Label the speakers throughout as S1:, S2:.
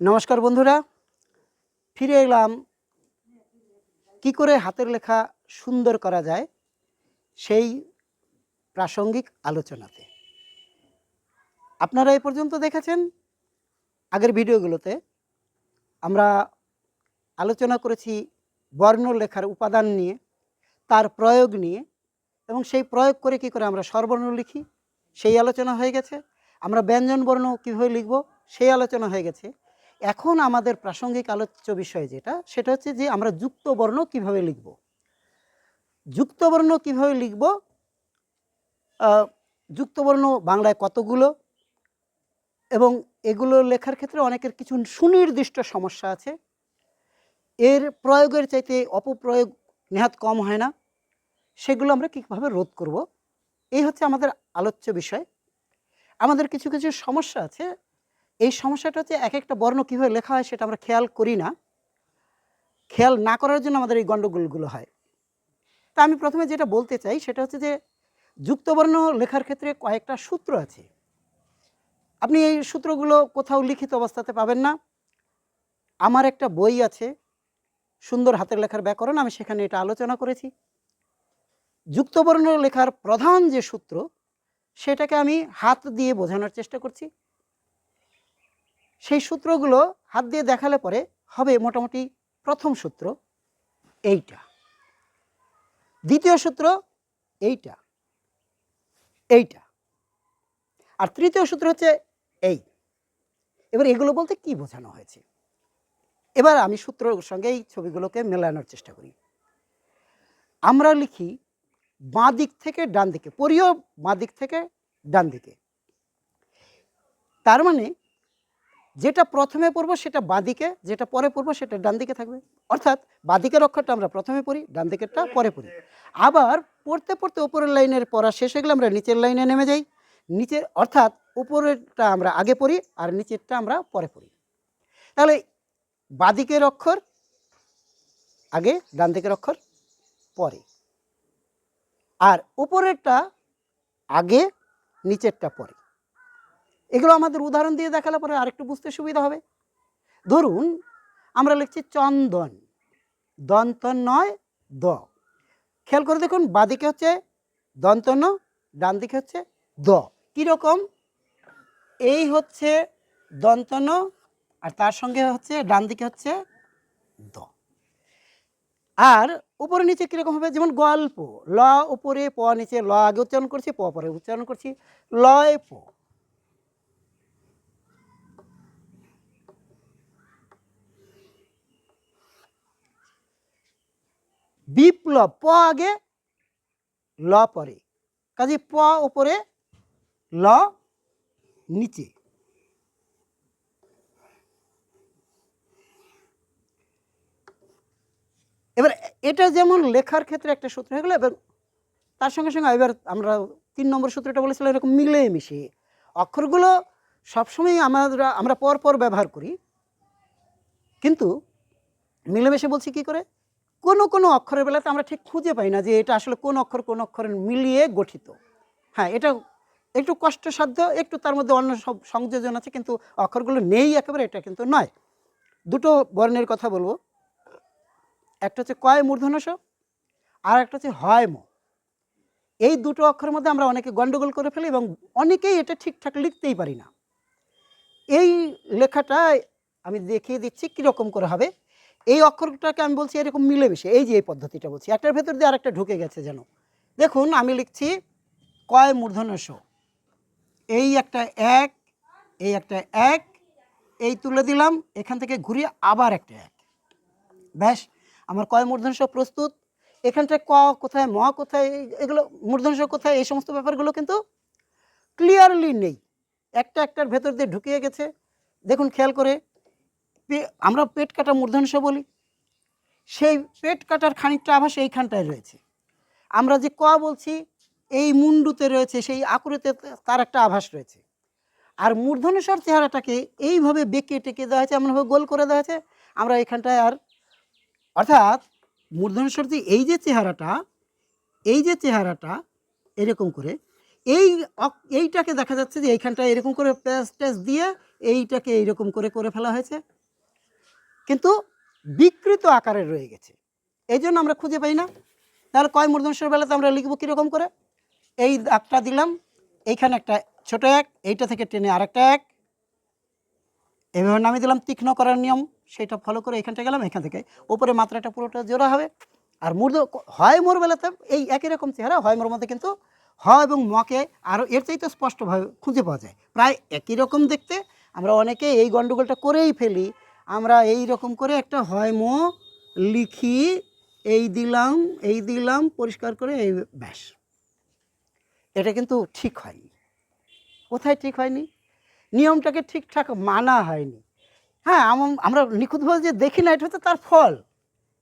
S1: নমস্কার বন্ধুরা, ফিরে এলাম। কি করে হাতের লেখা সুন্দর করা যায় সেই প্রাসঙ্গিক আলোচনাতে। আপনারা এ পর্যন্ত দেখেছেন আগের ভিডিওগুলোতে আমরা আলোচনা করেছি বর্ণ লেখার উপাদান নিয়ে, তার প্রয়োগ নিয়ে, এবং সেই প্রয়োগ করে কি করে আমরা স্বরবর্ণ লিখি, সেই আলোচনা হয়ে গেছে। আমরা ব্যঞ্জন বর্ণ কীভাবে লিখব, সেই আলোচনা হয়ে গেছে। এখন আমাদের প্রাসঙ্গিক আলোচ্য বিষয় যেটা সেটা হচ্ছে যে আমরা যুক্ত বর্ণ কীভাবে লিখব? যুক্ত বর্ণ কীভাবে লিখব? আহ, যুক্ত বর্ণ বাংলায় কতগুলো? এবং এগুলো লেখার ক্ষেত্রে অনেকের কিছু সুনির্দিষ্ট সমস্যা আছে। এর প্রয়োগের চাইতে অপপ্রয়োগ নেহাত কম হয় না। সেগুলো আমরা কীভাবে রোধ করব? এই হচ্ছে আমাদের আলোচ্য বিষয়। আমাদের কিছু কিছু সমস্যা আছে। এই সমস্যাটা হচ্ছে এক একটা বর্ণ কীভাবে লেখা হয় সেটা আমরা খেয়াল করি না। খেয়াল না করার জন্য আমাদের এই গণ্ডগোলগুলো হয়। তা আমি প্রথমে যেটা বলতে চাই সেটা হচ্ছে যে যুক্তবর্ণ লেখার ক্ষেত্রে কয়েকটা সূত্র আছে। আপনি এই সূত্রগুলো কোথাও লিখিত অবস্থাতে পাবেন না। আমার একটা বই আছে, সুন্দর হাতের লেখার ব্যাকরণ, আমি সেখানে এটা আলোচনা করেছি। যুক্তবর্ণ লেখার প্রধান যে সূত্র, সেটাকে আমি হাত দিয়ে বোঝানোর চেষ্টা করছি। সেই সূত্রগুলো হাত দিয়ে দেখালে পরে হবে মোটামুটি প্রথম সূত্র এইটা। দ্বিতীয় সূত্র এইটা। এইটা। আর তৃতীয় সূত্র হচ্ছে এই। এবার এগুলো বলতে কি বোঝানো হয়েছে? এবার আমি সূত্রর সঙ্গে এই ছবিগুলোকে মেলানোর চেষ্টা করি। আমরা লিখি বাঁ দিক থেকে ডান দিকে পরিও বাঁ দিক থেকে ডান দিকে। তার মানে যেটা প্রথমে পড়ব সেটা বাঁদিকে যেটা পরে পড়ব সেটা ডান দিকে থাকবে। অর্থাৎ বাঁদিকের অক্ষরটা আমরা প্রথমে পড়ি, ডান দিকেরটা পরে পড়ি। আবার পড়তে পড়তে উপরের লাইনের পড়া শেষ হয়ে গেলে আমরা নিচের লাইনে নেমে যাই। নিচে অর্থাৎ উপরেরটা আমরা আগে পড়ি আর নিচেরটা আমরা পরে পড়ি। তাহলে বাঁদিকের অক্ষর আগে ডান দিকের অক্ষর পরে। আর উপরেরটা আগে, নিচেরটা পরে। এগুলো আমাদের উদাহরণ দিয়ে দেখালে পরে আরেকটু বুঝতে সুবিধা হবে। ধরুন, আমরা লিখছি চন্দন। দন্ত নয়, দ। খেয়াল করে দেখুন বাদিকে হচ্ছে দন্ত ন ডান দিকে হচ্ছে দ। কীরকম এই হচ্ছে দন্ত ন আর তার সঙ্গে হচ্ছে ডান দিকে হচ্ছে দ। আর উপরে নিচে কীরকম হবে? যেমন গল্প, ল উপরে, প নিচে, ল আগে উচ্চারণ করছি, প পরে উচ্চারণ করছি, লয়, প। বিপ্লব প আগে ল পরে কাজে প উপরে ল নিচে। এবার এটা যেমন লেখার ক্ষেত্রে একটা সূত্র হয়ে গেলো, এবার তার সঙ্গে সঙ্গে এবার আমরা তিন নম্বর সূত্রটা বলেছিলাম, এরকম মিলে মিশে অক্ষরগুলো সবসময় আমরা আমরা পর ব্যবহার করি। কিন্তু মিলেমিশে বলছি কি করে? কোনো কোনো অক্ষরের বেলাতে আমরা ঠিক খুঁজে পাই না যে এটা আসলে কোন অক্ষর কোন অক্ষর মিলিয়ে গঠিত। হ্যাঁ এটা একটু কষ্টসাধ্য, একটু তার মধ্যে অন্য সব সংযোজন আছে, কিন্তু অক্ষরগুলো নেই একেবারে, এটা কিন্তু নয়। দুটো বর্ণের কথা বলব। একটা হচ্ছে কয় মূর্ধনস আর একটা হচ্ছে হয় ম। এই দুটো অক্ষরের মধ্যে আমরা অনেকে গণ্ডগোল করে ফেলি এবং অনেকেই এটা ঠিকঠাক লিখতেই পারি না। এই লেখাটা আমি দেখিয়ে দিচ্ছি কীরকম করে হবে। এই অক্ষরটাকে আমি বলছি এরকম মিলেমিশে, এই যে এই পদ্ধতিটা বলছি, একটার ভেতর দিয়ে আরেকটা ঢুকে গেছে যেন। দেখুন, আমি লিখছি কয় মূর্ধনস এই একটা এক, এই একটা এক, এই তুলে দিলাম, এখান থেকে ঘুরিয়ে আবার একটা এক। ব্যাস, আমার কয় মূর্ধনস প্রস্তুত। এখানটায় ক কোথায়, ম কোথায়, এগুলো মূর্ধনস কোথায়, এই সমস্ত ব্যাপারগুলো কিন্তু ক্লিয়ারলি নেই। একটা একটার ভেতর দিয়ে ঢুকিয়ে গেছে। দেখুন, খেয়াল করে আমরা পেট কাটা মূর্ধনস বলি। সেই পেট কাটার খানিকটা আভাস এইখানটায় রয়েছে। আমরা যে ক বলছি, এই মুন্ডুতে রয়েছে, সেই আকুরেতে তার একটা আভাস রয়েছে। আর মূর্ধনেশ্বর চেহারাটাকে এইভাবে বেঁকে টেকে দেওয়া হয়েছে, এমনভাবে গোল করে দেওয়া হয়েছে, আমরা এখানটায় আর, অর্থাৎ মূর্ধনেশ্বর যে এই যে চেহারাটা, এই যে চেহারাটা এরকম করে, এই এইটাকে দেখা যাচ্ছে যে এইখানটায় এরকম করে প্যাচ ট্যাচ দিয়ে এইটাকে এইরকম করে করে ফেলা হয়েছে। বিকৃত আকারে রয়ে গেছে। এই জন্য আমরা খুঁজে পাই না। তাহলে কয় মূর্ধন্যের বেলাতে আমরা লিখব কীরকম করে? এই দাগটা দিলাম, এইখানে একটা ছোট এক, এইটা থেকে টেনে আরেকটা এক। এভাবে নামিয়ে দিলাম, তীক্ষ্ণ করার নিয়ম, সেটা ফলো করে এখানটা গেলাম, এখান থেকে। উপরে মাত্রাটা পুরোটা জোড়া হবে। আর মূর্ধ হয় মোর বেলাতে, এই একই রকম চেহারা, হয় মোর মধ্যে কিন্তু হ এবং মকে আরও এর চাইতে স্পষ্টভাবে খুঁজে পাওয়া যায়। প্রায় একই রকম দেখতে, আমরা অনেকে এই গণ্ডগোলটা করেই ফেলি। আমরা এই রকম করে একটা হয় ম লিখি, এই দিলাম এই দিলাম, পরিষ্কার করে এই ব্যাস। এটা কিন্তু ঠিক হয়নি। কোথায় ঠিক হয়নি? নিয়মটাকে ঠিকঠাক মানা হয়নি। হ্যাঁ আম- আমরা নিখুঁতভাবে যে দেখি না, এটা হচ্ছে তার ফল।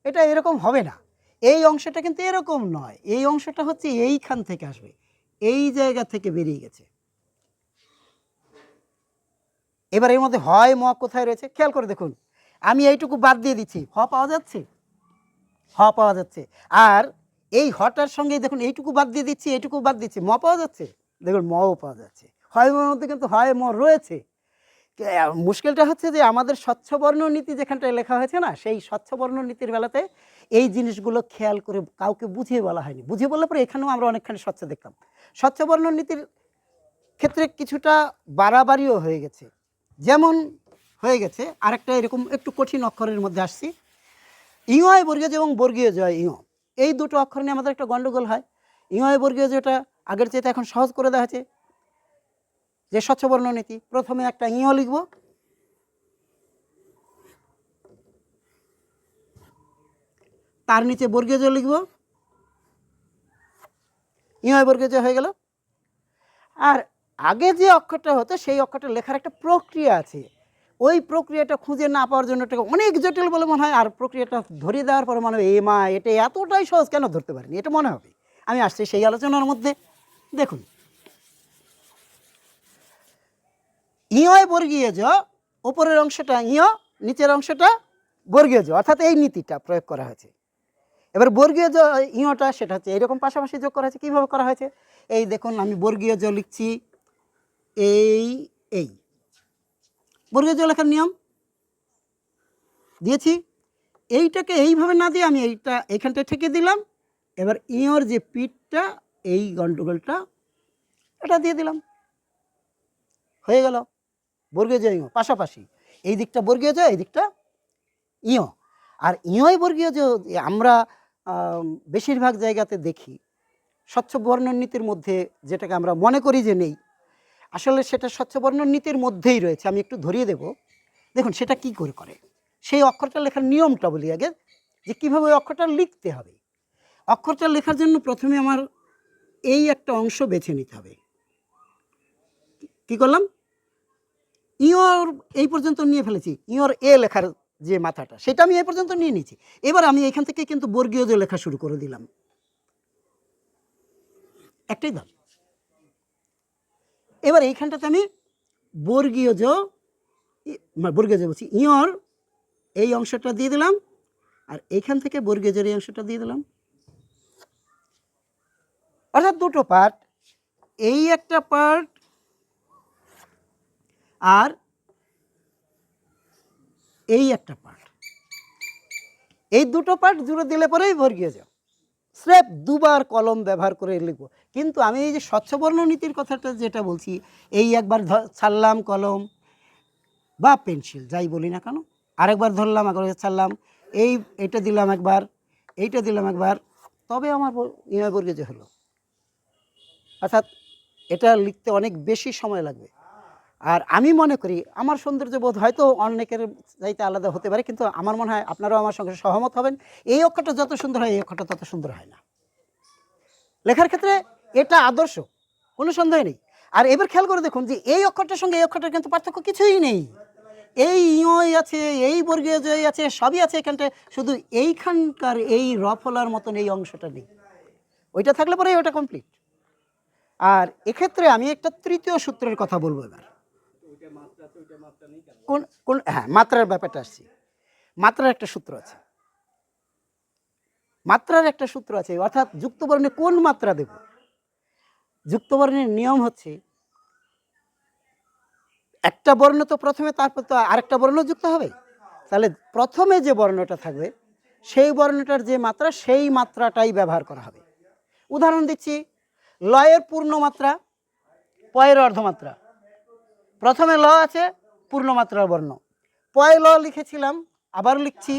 S1: এটা এরকম হবে না। এই অংশটা কিন্তু এরকম নয়। এই অংশটা হচ্ছে এইখান থেকে আসবে। এই জায়গা থেকে বেরিয়ে গেছে। এবার এর মধ্যে হয় ম কোথায় রয়েছে? খেয়াল করে দেখুন। আমি এইটুকু বাদ দিয়ে দিচ্ছি। হ পাওয়া যাচ্ছে? হ পাওয়া যাচ্ছে। আর এই হটার সঙ্গে দেখুন, এইটুকু বাদ দিয়ে দিচ্ছি, এইটুকু বাদ দিচ্ছি। ম পাওয়া যাচ্ছে? দেখুন, মও পাওয়া যাচ্ছে। হয় মর মধ্যে কিন্তু হয় ম রয়েছে। মুশকিলটা হচ্ছে যে আমাদের স্বচ্ছ বর্ণ নীতি যেখানটায় লেখা হয়েছে না, সেই স্বচ্ছ বর্ণ নীতির বেলাতে এই জিনিসগুলো খেয়াল করে কাউকে বুঝিয়ে বলা হয়নি। বুঝিয়ে বলার পরে এখানেও আমরা অনেকখানি স্বচ্ছ দেখতাম। স্বচ্ছ বর্ণ নীতির ক্ষেত্রে কিছুটা বাড়াবাড়িও হয়ে গেছে। যেমন হয়ে গেছে, আরেকটা এরকম একটু কঠিন অক্ষরের মধ্যে আসছি। ইংয় বর্গীয় এবং বর্গীয় জয় ইং এই দুটো অক্ষর নিয়ে আমাদের একটা গণ্ডগোল হয়। ইংয় বর্গীয় যেটা আগের চেয়ে এখন সহজ করে দেওয়া হয়েছে। যে স্বচ্ছবর্ণ নীতি, প্রথমে একটা ইঁ লিখব। তার নিচে বর্গীয় জ লিখব। ইয় বর্গীয় জ হয়ে গেল। আর আগে যে অক্ষরটা হতো, সেই অক্ষরটা লেখার একটা প্রক্রিয়া আছে। ওই প্রক্রিয়াটা খুঁজে না পাওয়ার জন্য এটাকে অনেক জটিল বলে মনে হয়, আর প্রক্রিয়াটা ধরিয়ে দেওয়ার পরে মনে হয় এ মা, এটা এতটাই সহজ কেন ধরতে পারিনি? এটা মনে হবে। আমি আসছি সেই আলোচনার মধ্যে। দেখুন। ইয় বর্গীয় জ উপরের অংশটা ইয়, নিচের অংশটা বর্গীয় জ অর্থাৎ এই নীতিটা প্রয়োগ করা হয়েছে। এবার বর্গীয় জ ইয়টা, সেটা হচ্ছে এইরকম পাশাপাশি যোগ করা হয়েছে। কীভাবে করা হয়েছে? এই দেখুন, আমি বর্গীয় জ লিখছি। এই এই। বর্গীয় জ লেখার নিয়ম? দিয়েছি। এইটাকে এইভাবে না দিয়ে আমি এইটা এইখানটা ঠেকে দিলাম। এবার ইয়র যে পিঠটা, এই গন্ডগোলটা, এটা দিয়ে দিলাম। হয়ে গেল। বর্গীয় জ ইয় পাশাপাশি এই দিকটা বর্গীয় জ এই দিকটা ইয় আর ইয়ই বর্গীয় যে আমরা বেশিরভাগ জায়গাতে দেখি, স্বচ্ছ বর্ণ নীতির মধ্যে যেটাকে আমরা মনে করি যে নেই আসলে সেটা স্বচ্ছ বর্ণ নীতির মধ্যেই রয়েছে, আমি একটু ধরিয়ে দেব। দেখুন, সেটা কি করে করে? সেই অক্ষরটা লেখার নিয়মটা বলি আগে, যে কীভাবে ওই অক্ষরটা লিখতে হবে। অক্ষরটা লেখার জন্য প্রথমে আমার এই একটা অংশ বেছে নিতে হবে। কি করলাম? ইয়র, এই পর্যন্ত নিয়ে ফেলেছি, ইয়র এ লেখার যে মাথাটা, সেটা আমি এই পর্যন্ত নিয়ে নিয়েছি। এবার আমি এখান থেকে কিন্তু বর্গীয় যে লেখা শুরু করে দিলাম। একটাই দাম এবার এইখানটাতে আমি বর্গীয় ই- মানে বর্গীয় জ বলছি, ইয়র, এই অংশটা দিয়ে দিলাম, আর এইখান থেকে বর্গীয় জের এই অংশটা দিয়ে দিলাম। অর্থাৎ দুটো পার্ট, এই একটা পার্ট আর এই একটা পার্ট। এই দুটো পার্ট জুড়ে দিলে পরেই বর্গীয় যাও স্রেফ দুবার কলম ব্যবহার করে লিখব। কিন্তু আমি এই যে স্বচ্ছবর্ণ নীতির কথাটা যেটা বলছি, এই একবার ছাড়লাম কলম বা পেন্সিল, যাই বলি না কেন, আরেকবার ধরলাম একবার ছাড়লাম, এই, এটা দিলাম একবার, এইটা দিলাম একবার, তবে আমার ব- বর্গে যে হলো। অর্থাৎ এটা লিখতে অনেক বেশি সময় লাগবে। আর আমি মনে করি, আমার সৌন্দর্য বোধ হয়তো অনেকের চাইতে আলাদা হতে পারে, কিন্তু আমার মনে হয় আপনারাও আমার সঙ্গে সহমত হবেন, এই অক্ষরটা যত সুন্দর হয়, এই অক্ষরটা তত সুন্দর হয় না। লেখার ক্ষেত্রে এটা আদর্শ, কোনো সন্দেহ নেই। আর এবার খেয়াল করে দেখুন যে এই অক্ষরটার সঙ্গে এই অক্ষরটার কিন্তু পার্থক্য কিছুই নেই। এই ইয় আছে, এই বর্গীয় জয় আছে, সবই আছে এখানটায়, শুধু এইখানকার এই রফলার মতন এই অংশটা নেই। ওইটা থাকলে পরে ওটা কমপ্লিট আর এক্ষেত্রে আমি একটা তৃতীয় সূত্রের কথা বলব এবার। কোন? কোন হ্যাঁ মাত্রার ব্যাপারটা আসছি। মাত্রার একটা সূত্র আছে। মাত্রার একটা সূত্র আছে, অর্থাৎ যুক্ত বর্ণে কোন মাত্রা দেব? যুক্তবর্ণের নিয়ম হচ্ছে, একটা বর্ণ তো প্রথমে, তারপর তো আরেকটা বর্ণ যুক্ত হবে। তাহলে প্রথমে যে বর্ণটা থাকবে, সেই বর্ণটার যে মাত্রা, সেই মাত্রাটাই ব্যবহার করা হবে। উদাহরণ দিচ্ছি, লয়ের পূর্ণ মাত্রা পয়ের অর্ধমাত্রা। প্রথমে ল আছে পূর্ণমাত্রার বর্ণ। পয় ল লিখেছিলাম, আবার লিখছি।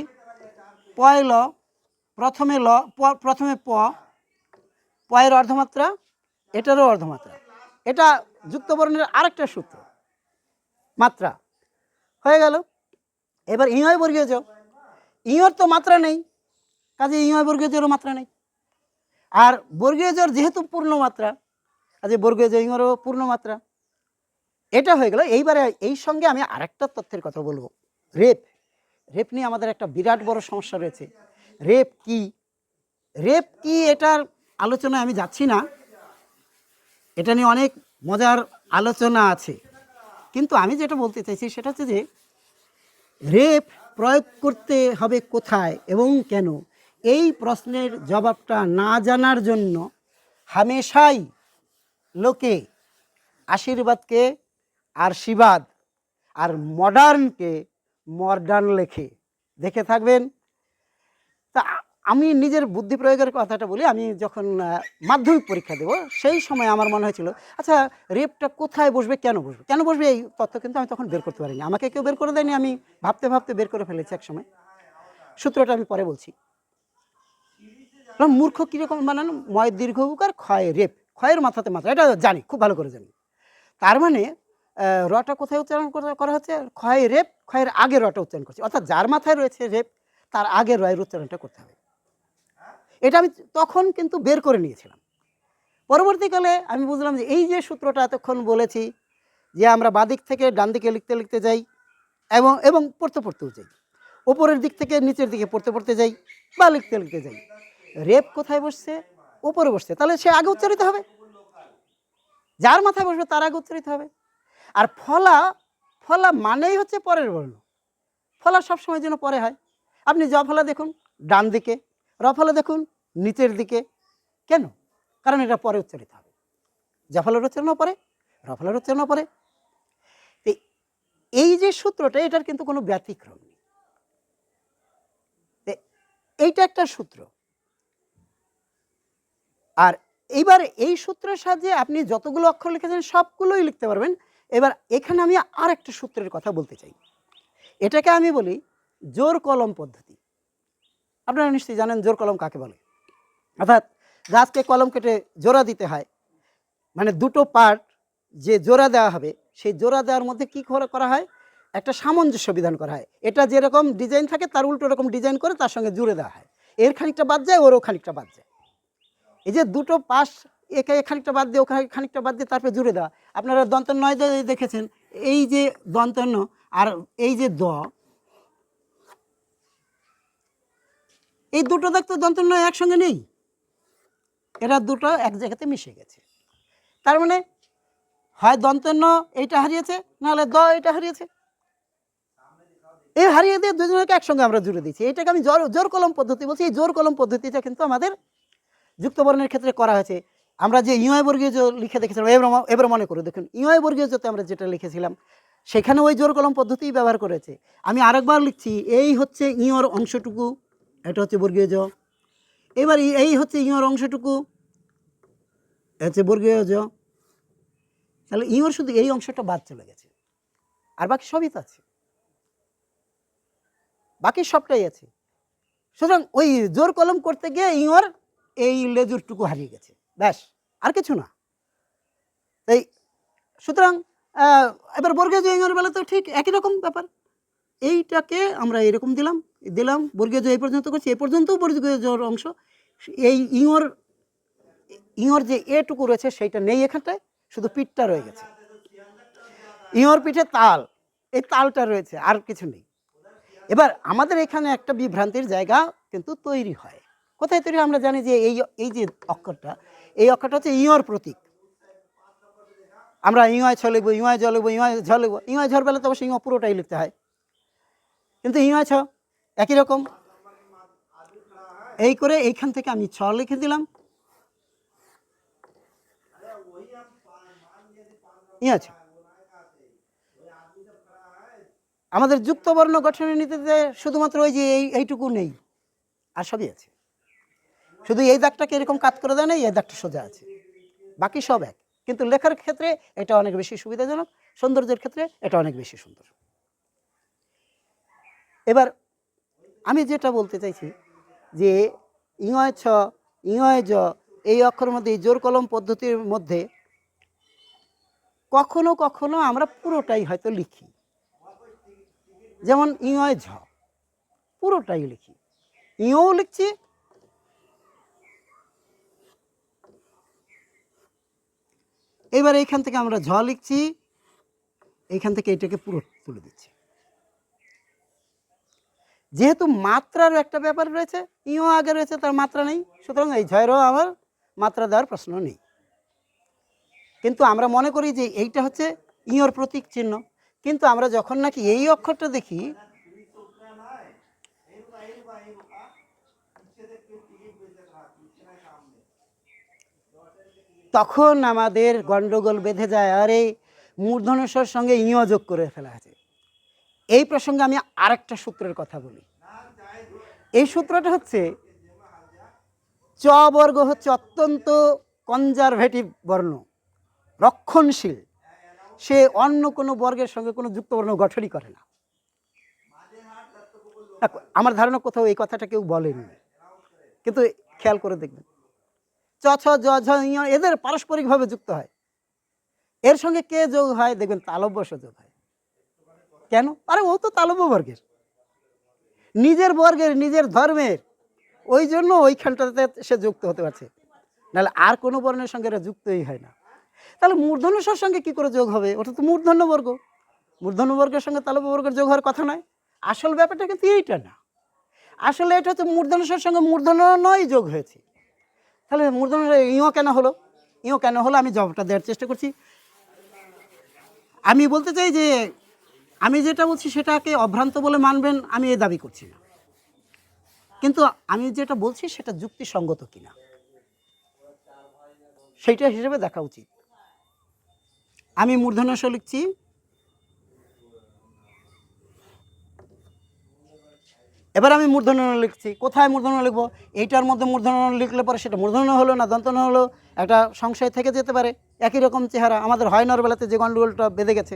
S1: পয় ল, প্রথমে ল প্রথমে প। পয়ের অর্ধমাত্রা, এটারও অর্ধমাত্রা। এটা যুক্তবর্ণের আরেকটা সূত্র, মাত্রা। হয়ে গেল। এবার ইঁয় বর্গীয় জ ইঁয়র তো মাত্রা নেই, কাজে ইঁয় বর্গীয় জেরও মাত্রা নেই। আর বর্গীয় জর যেহেতু পূর্ণ মাত্রা কাজে বর্গীয় জ ইঁয়রও পূর্ণ মাত্রা এটা হয়ে গেল। এইবারে এই সঙ্গে আমি আরেকটা তথ্যের কথা বলব। রেপ। রেপ নিয়ে আমাদের একটা বিরাট বড় সমস্যা রয়েছে। রেপ কি? রেপ কি এটার আলোচনায় আমি যাচ্ছি না। এটা নিয়ে অনেক মজার আলোচনা আছে। কিন্তু আমি যেটা বলতে চাইছি সেটা হচ্ছে যে, রেপ প্রয়োগ করতে হবে কোথায় এবং কেন? এই প্রশ্নের জবাবটা না জানার জন্য হামেশাই লোকে আশীর্বাদকে আশীর্বাদ আর মডার্নকে মডার্ন লেখে। দেখে থাকবেন। তা আমি নিজের বুদ্ধি প্রয়োগের কথাটা বলি, আমি যখন মাধ্যমিক পরীক্ষা দেব, সেই সময় আমার মনে হয়েছিল আচ্ছা রেপটা কোথায় বসবে, কেন বসবে? কেন বসবে? এই তথ্য কিন্তু আমি তখন বের করতে পারিনি। আমাকে কেউ বের করে দেয়নি, আমি ভাবতে ভাবতে বের করে ফেলেছি এক সময়। সূত্রটা আমি পরে বলছি। মূর্খ কীরকম বানানো? ময় দীর্ঘ উকার ক্ষয় রেপ। ক্ষয়ের মাথাতে মাথা, এটা জানি, খুব ভালো করে জানি। তার মানে রটা কোথায় উচ্চারণ করা- হচ্ছে? ক্ষয় রেপ, ক্ষয়ের আগে রটা উচ্চারণ করছে। অর্থাৎ যার মাথায় রয়েছে রেপ, তার আগে রয়ের উচ্চারণটা করতে হবে। এটা আমি তখন কিন্তু বের করে নিয়েছিলাম। পরবর্তীকালে আমি বুঝলাম যে এই যে সূত্রটা এতক্ষণ বলেছি, যে আমরা বাদিক থেকে ডান দিকে লিখতে লিখতে যাই এবং এবং পড়তে, পড়তেও যাই। ওপরের দিক থেকে নিচের দিকে পড়তে পড়তে যাই বা লিখতে লিখতে যাই। রেপ কোথায় বসছে? ওপরে বসছে। তাহলে সে আগে উচ্চারিত হবে। যার মাথায় বসবে তার আগে উচ্চারিত হবে। আর ফলা ফলা মানেই হচ্ছে পরের বর্ণ। ফলা সবসময় যেন পরে হয়। আপনি জ ফলা দেখুন, ডান দিকে, র ফলা দেখুন, নিচের দিকে। কেন? কারণ এটা পরে উচ্চারিত হবে। জাফলের উচ্চারণও পরে রফলের উচ্চারণও পরে। এই যে সূত্রটা, এটার কিন্তু কোনো ব্যতিক্রম নেই। এইটা একটা সূত্র। আর এইবার এই সূত্রের সাহায্যে আপনি যতগুলো অক্ষর লিখেছেন, সবগুলোই লিখতে পারবেন। এবার এখানে আমি আর একটা সূত্রের কথা বলতে চাই। এটাকে আমি বলি জোর কলম পদ্ধতি। আপনারা নিশ্চয়ই জানেন জোর কলম কাকে বলে? অর্থাৎ গাছকে কলম কেটে জোড়া দিতে হয়। মানে দুটো পার্ট যে জোড়া দেওয়া হবে, সেই জোড়া দেওয়ার মধ্যে কী করা হয়? একটা সামঞ্জস্য বিধান করা হয়। এটা যেরকম ডিজাইন থাকে, তার উল্টো রকম ডিজাইন করে তার সঙ্গে জুড়ে দেওয়া হয়। এর খানিকটা বাদ যায়, ওরও খানিকটা বাদ যায়। এই যে দুটো পাশ একে খানিকটা বাদ দিয়ে ওখানে খানিকটা বাদ দিয়ে তারপরে জুড়ে দেওয়া। আপনারা দন্ত নয় দেখেছেন, এই যে দন্তন্য আর এই যে দ, এই দুটো দেখতে দন্তন্য একসঙ্গে নেই। এরা দুটো এক জায়গাতে মিশে গেছে। তার মানে হয় দন্তন্য এইটা হারিয়েছে, নাহলে দ এটা হারিয়েছে। এই হারিয়ে দিয়ে দুজনকে একসঙ্গে আমরা জুড়ে দিচ্ছি এটাকে আমি জোর জোর কলম পদ্ধতি বলছি। এই জোর কলম পদ্ধতিটা কিন্তু আমাদের যুক্তবর্ণের ক্ষেত্রে করা হয়েছে। আমরা যে ইউআই বর্গীয় লিখে দেখেছিলাম, এবার মনে করে, দেখুন ইউআই বর্গীয় আমরা যেটা লিখেছিলাম, সেখানে ওই জোর কলম পদ্ধতিই ব্যবহার করেছে। আমি আরেকবার লিখছি, এই হচ্ছে ইঁয়র অংশটুকু, এটা হচ্ছে বর্গীয় জ। এবার এই- হচ্ছে ইঁয়র অংশটুকু হচ্ছে বর্গীয় জ। তাহলে ইঁয়র শুধু এই অংশটা বাদ চলে গেছে, আর বাকি সবই তো আছে। বাকি সবটাই আছে। সুতরাং ওই জোর কলম করতে গিয়ে ইঁয়র এই লেজুরটুকু হারিয়ে গেছে, ব্যাস। আর কিছু না। তাই সুতরাং এবার বর্গীয় যে ইঁয়র বেলা তো ঠিক একই রকম ব্যাপার। এইটাকে আমরা এরকম দিলাম দিলাম, বর্গীয় যে এই পর্যন্ত করছি এ পর্যন্তও বর্গীয় জোর অংশ। এই ইঁয়র ইঁয়র যে এটুকু রয়েছে সেইটা নেই এখানটায়, শুধু পিঠটা রয়ে গেছে। ইঁয়র পিঠে তাল, এই তালটা রয়েছে, আর কিছু নেই। এবার আমাদের এখানে একটা বিভ্রান্তির জায়গা কিন্তু তৈরি হয়। কোথায় তৈরি আমরা জানি যে এই এই যে অক্ষরটা এই অক্ষরটা হচ্ছে ইঁয়র প্রতীক। আমরা ইঁয় ছলেব ইঁয় জলেব ইঁয় ঝলেব ইঁয় ঝর বেলা তো অবশ্যই ইঁয় পুরোটাই লিখতে হয়। কিন্তু ইঁয় ছ, একই রকম। এই করে এইখান থেকে আমি ছ লিখে দিলাম। ই আছে আমাদের যুক্তবর্ণ গঠনের নীতিতে শুধুমাত্র ওই যে এই, এইটুকু নেই, আর সবই আছে। শুধু এই দাগটাকে এরকম কাত করে দেয় না, এই দাগটা সোজা আছে। বাকি সব এক। কিন্তু লেখার ক্ষেত্রে এটা অনেক বেশি সুবিধাজনক, সৌন্দর্যের ক্ষেত্রে এটা অনেক বেশি সুন্দর। এবার আমি যেটা বলতে চাইছি যে ইংয় ছ, ইংয় জ, এই অক্ষরের মধ্যে, এই জোর কলম পদ্ধতির মধ্যে কখনো কখনো আমরা পুরোটাই হয়তো লিখি। যেমন ইংয় ঝ, পুরোটাই লিখি। ইও লিখছি এবার এইখান থেকে আমরা ঝ লিখছি। এইখান থেকে এটাকে পুরো তুলে দিচ্ছি। যেহেতু মাত্রার একটা ব্যাপার রয়েছে, ইও আগে রয়েছে, তার মাত্রা নেই। সুতরাং এই ঝয়েরও আমার মাত্রা দেওয়ার প্রশ্ন নেই। কিন্তু আমরা মনে করি যে এইটা হচ্ছে ইঁর প্রতীক চিহ্ন। কিন্তু আমরা যখন নাকি এই অক্ষরটা দেখি তখন আমাদের গন্ডগোল বেঁধে যায়, আরে মূর্ধনস্বর সঙ্গে ইঁও যোগ করে ফেলা আছে এই প্রসঙ্গে আমি আরেকটা সূত্রের কথা বলি। এই সূত্রটা হচ্ছে, চ বর্গ হচ্ছে অত্যন্ত কনজারভেটিভ বর্ণ, রক্ষণশীল। সে অন্য কোনো বর্গের সঙ্গে কোনো যুক্তবর্ণ গঠনই করে না। আমার ধারণা কোথাও এই কথাটা কেউ বলেনি কিন্তু খেয়াল করে দেখবেন চ ছ জ ঝ এদের পারস্পরিকভাবে যুক্ত হয়। এর সঙ্গে কে যোগ হয়? দেখবেন তালব্যস যোগ হয়। কেন? আরে ও তো তালব্য বর্গের। নিজের বর্গের, নিজের ধর্মের, ওই জন্য ওইখানটাতে সে যুক্ত হতে পারছে। নাহলে আর কোনো বর্ণের সঙ্গে এরা যুক্তই হয় না। তাহলে মূর্ধন্যস্বর সঙ্গে কি করে যোগ হবে? ওটা তো মূর্ধন্য বর্গ। মূর্ধন্য বর্গের সঙ্গে তালব্য বর্গের যোগ হওয়ার কথা নয়। আসল ব্যাপারটা কিন্তু এইটা না। আসলে এটা হচ্ছে মূর্ধন্যস্বর সঙ্গে মূর্ধন্য নয় যোগ হয়েছে। তাহলে মূর্ধন্য ইও কেন হলো? ইও কেন হলো? আমি জবাবটা দেওয়ার চেষ্টা করছি। আমি বলতে চাই যে, আমি যেটা বলছি সেটাকে অভ্রান্ত বলে মানবেন, আমি এ দাবি করছি না। কিন্তু আমি যেটা বলছি সেটা যুক্তিসঙ্গত কিনা, সেইটা হিসেবে দেখা উচিত। আমি মূর্ধন্য লিখছি এবার আমি মূর্ধন্য লিখছি। কোথায় মূর্ধন্য লিখব? এইটার মধ্যে মূর্ধন্য লিখলে পরে সেটা মূর্ধন্য হলো না দন্তন্য হলো, একটা সংশয় থেকে যেতে পারে। একই রকম চেহারা, আমাদের হয় বেলাতে যে গণ্ডগোলটা বেঁধে গেছে।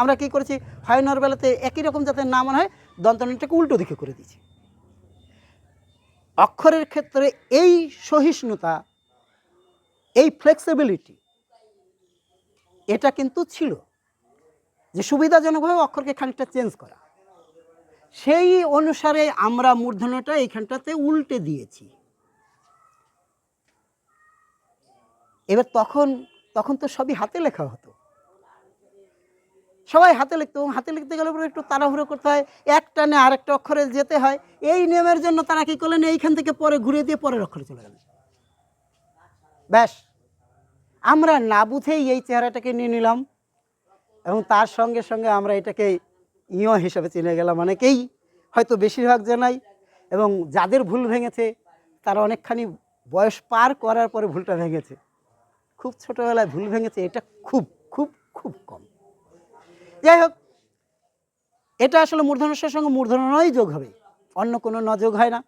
S1: আমরা কি করেছি? হয় বেলাতে একই রকম যাতে না মনে হয়, দন্তনটাকে উল্টো দিকে করে দিয়েছি। অক্ষরের ক্ষেত্রে এই সহিষ্ণুতা, এই ফ্লেক্সিবিলিটি এটা কিন্তু ছিল। যে সুবিধাজনকভাবে অক্ষরকে খানিকটা চেঞ্জ করা। সেই অনুসারে আমরা মূর্ধন্যটা এইখানটাতে উল্টে দিয়েছি। এবার তখন তখন তো সবই হাতে লেখা হতো। সবাই হাতে লিখতো এবং হাতে লিখতে গেলে পরে একটু তাড়াহুড়ো করতে হয়। এক টানে আরেকটা অক্ষরে যেতে হয়। এই নিয়মের জন্য তারা কি করলেন? এইখান থেকে পরে ঘুরে দিয়ে পরের অক্ষরে চলে গেলেন। ব্যাস। আমরা না বুঝেই এই চেহারাটাকে নিয়ে নিলাম এবং তার সঙ্গে সঙ্গে আমরা এটাকে ইয় হিসাবে চিনে গেলাম অনেকেই, হয়তো বেশিরভাগ জানাই, এবং যাদের ভুল ভেঙেছে, তারা অনেকখানি বয়স পার করার পরে ভুলটা ভেঙেছে। খুব ছোটোবেলায় ভুল ভেঙেছে, এটা খুব খুব খুব কম। যাই হোক, এটা আসলে মূর্ধনস্যের সঙ্গে মূর্ধন্যই যোগ হবে। অন্য কোনো ন যোগ হয় না।